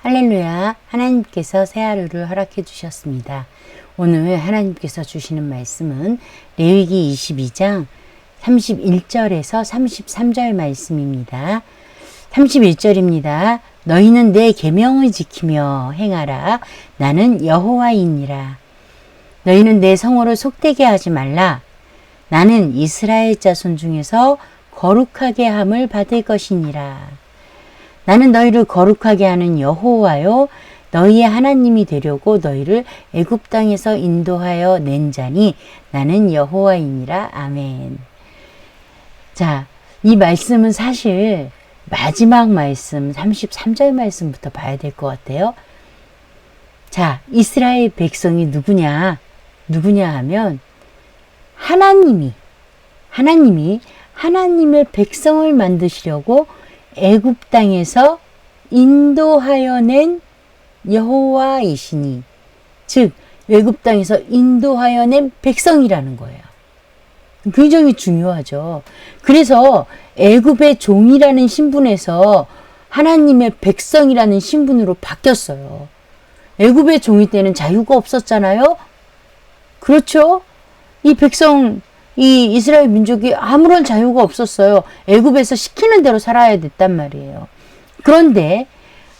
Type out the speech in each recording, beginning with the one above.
할렐루야. 하나님께서 새 하루를 허락해 주셨습니다. 오늘 하나님께서 주시는 말씀은 레위기 22장 31절에서 33절 말씀입니다. 31절입니다. 너희는 내 계명을 지키며 행하라. 나는 여호와이니라. 너희는 내 성호를 속되게 하지 말라. 나는 이스라엘 자손 중에서 거룩하게 함을 받을 것이니라. 나는 너희를 거룩하게 하는 여호와요 너희의 하나님이 되려고 너희를 애굽 땅에서 인도하여 낸 자니 나는 여호와이니라 아멘. 자, 이 말씀은 사실 마지막 말씀 33절 말씀부터 봐야 될 것 같아요. 자, 이스라엘 백성이 누구냐? 누구냐 하면 하나님이 하나님이 하나님의 백성을 만드시려고 애굽 땅에서 인도하여 낸 여호와이시니 즉 외굽 땅에서 인도하여 낸 백성이라는 거예요. 굉장히 중요하죠. 그래서 애굽의 종이라는 신분에서 하나님의 백성이라는 신분으로 바뀌었어요. 애굽의 종이 때는 자유가 없었잖아요. 그렇죠? 이 백성 이 이스라엘 민족이 아무런 자유가 없었어요. 애굽에서 시키는 대로 살아야 됐단 말이에요. 그런데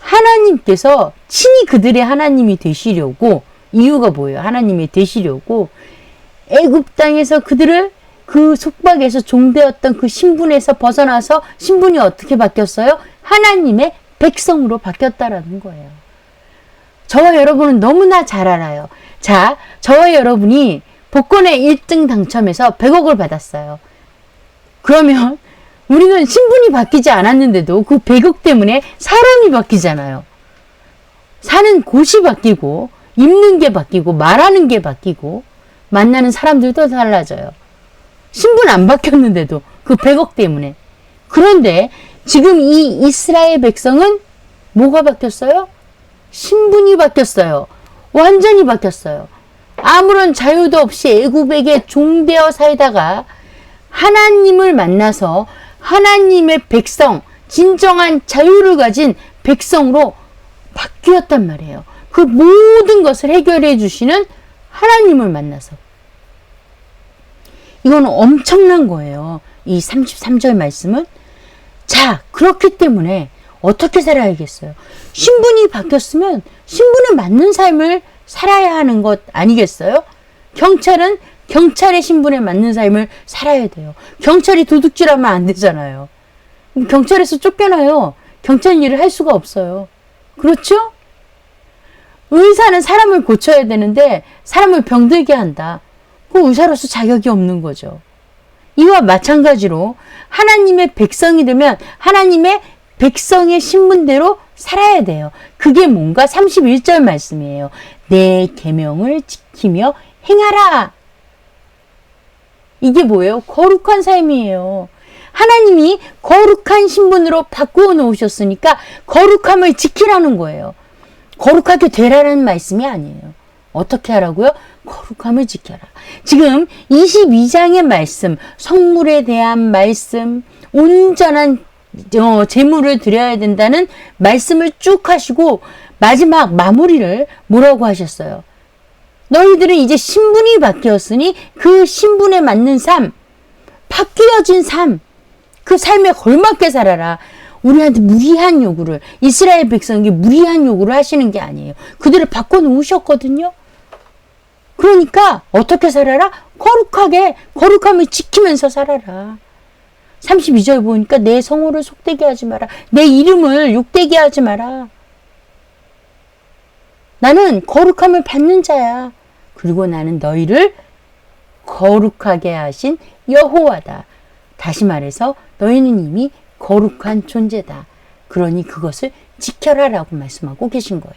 하나님께서 친히 그들의 하나님이 되시려고 이유가 뭐예요? 하나님이 되시려고 애굽 땅에서 그들을 그 속박에서 종되었던 그 신분에서 벗어나서 신분이 어떻게 바뀌었어요? 하나님의 백성으로 바뀌었다라는 거예요. 저와 여러분은 너무나 잘 알아요. 자, 저와 여러분이 복권에 1등 당첨해서 100억을 받았어요. 그러면 우리는 신분이 바뀌지 않았는데도 그 100억 때문에 사람이 바뀌잖아요. 사는 곳이 바뀌고, 입는 게 바뀌고, 말하는 게 바뀌고, 만나는 사람들도 달라져요. 신분 안 바뀌었는데도 그 100억 때문에. 그런데 지금 이 이스라엘 백성은 뭐가 바뀌었어요? 신분이 바뀌었어요. 완전히 바뀌었어요. 아무런 자유도 없이 애굽에게 종되어 살다가 하나님을 만나서 하나님의 백성, 진정한 자유를 가진 백성으로 바뀌었단 말이에요. 그 모든 것을 해결해 주시는 하나님을 만나서. 이건 엄청난 거예요. 이 33절 말씀은. 자, 그렇기 때문에 어떻게 살아야겠어요? 신분이 바뀌었으면 신분에 맞는 삶을 살아야 하는 것 아니겠어요? 경찰은 경찰의 신분에 맞는 삶을 살아야 돼요. 경찰이 도둑질하면 안 되잖아요. 경찰에서 쫓겨나요. 경찰 일을 할 수가 없어요. 그렇죠? 의사는 사람을 고쳐야 되는데 사람을 병들게 한다. 그 의사로서 자격이 없는 거죠. 이와 마찬가지로 하나님의 백성이 되면 하나님의 백성의 신분대로 살아야 돼요. 그게 뭔가 31절 말씀이에요. 내 계명을 지키며 행하라. 이게 뭐예요? 거룩한 삶이에요. 하나님이 거룩한 신분으로 바꾸어 놓으셨으니까 거룩함을 지키라는 거예요. 거룩하게 되라는 말씀이 아니에요. 어떻게 하라고요? 거룩함을 지켜라. 지금 22장의 말씀, 성물에 대한 말씀, 온전한 어, 재물을 드려야 된다는 말씀을 쭉 하시고 마지막 마무리를 뭐라고 하셨어요? 너희들은 이제 신분이 바뀌었으니 그 신분에 맞는 삶, 바뀌어진 삶, 그 삶에 걸맞게 살아라. 우리한테 무리한 요구를, 이스라엘 백성에게 무리한 요구를 하시는 게 아니에요. 그들을 바꿔놓으셨거든요. 그러니까 어떻게 살아라? 거룩하게, 거룩함을 지키면서 살아라. 32절 보니까 내 성호를 속되게 하지 마라. 내 이름을 욕되게 하지 마라. 나는 거룩함을 받는 자야. 그리고 나는 너희를 거룩하게 하신 여호와다. 다시 말해서 너희는 이미 거룩한 존재다. 그러니 그것을 지켜라라고 말씀하고 계신 거예요.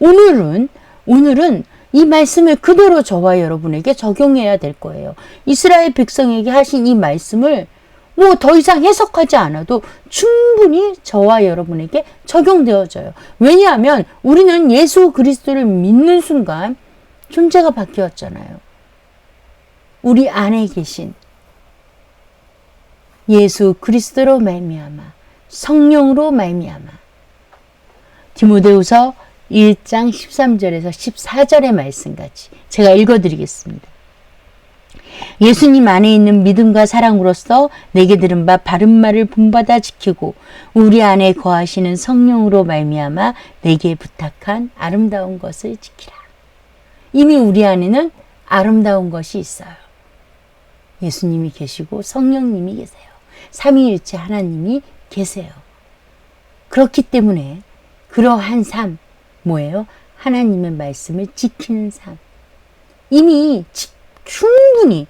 오늘은 오늘은 이 말씀을 그대로 저와 여러분에게 적용해야 될 거예요. 이스라엘 백성에게 하신 이 말씀을 뭐 더 이상 해석하지 않아도 충분히 저와 여러분에게 적용되어져요. 왜냐하면 우리는 예수 그리스도를 믿는 순간 존재가 바뀌었잖아요. 우리 안에 계신 예수 그리스도로 말미암아 성령으로 말미암아 디모데후서 1장 13절에서 14절의 말씀까지 제가 읽어드리겠습니다. 예수님 안에 있는 믿음과 사랑으로서 내게 들은 바 바른 말을 본받아 지키고 우리 안에 거하시는 성령으로 말미암아 내게 부탁한 아름다운 것을 지키라. 이미 우리 안에는 아름다운 것이 있어요. 예수님이 계시고 성령님이 계세요. 삼위일체 하나님이 계세요. 그렇기 때문에 그러한 삶 뭐예요? 하나님의 말씀을 지키는 삶. 이미 지, 충분히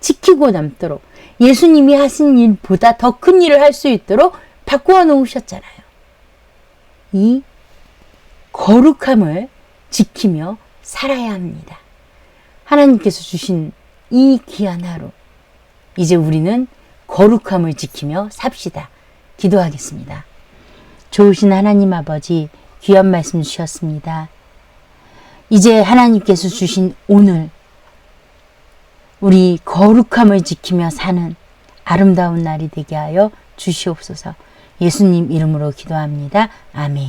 지키고 남도록 예수님이 하신 일보다 더 큰 일을 할 수 있도록 바꾸어 놓으셨잖아요. 이 거룩함을 지키며 살아야 합니다. 하나님께서 주신 이 귀한 하루, 이제 우리는 거룩함을 지키며 삽시다. 기도하겠습니다. 좋으신 하나님 아버지, 귀한 말씀 주셨습니다. 이제 하나님께서 주신 오늘, 우리 거룩함을 지키며 사는 아름다운 날이 되게 하여 주시옵소서 예수님 이름으로 기도합니다. 아멘.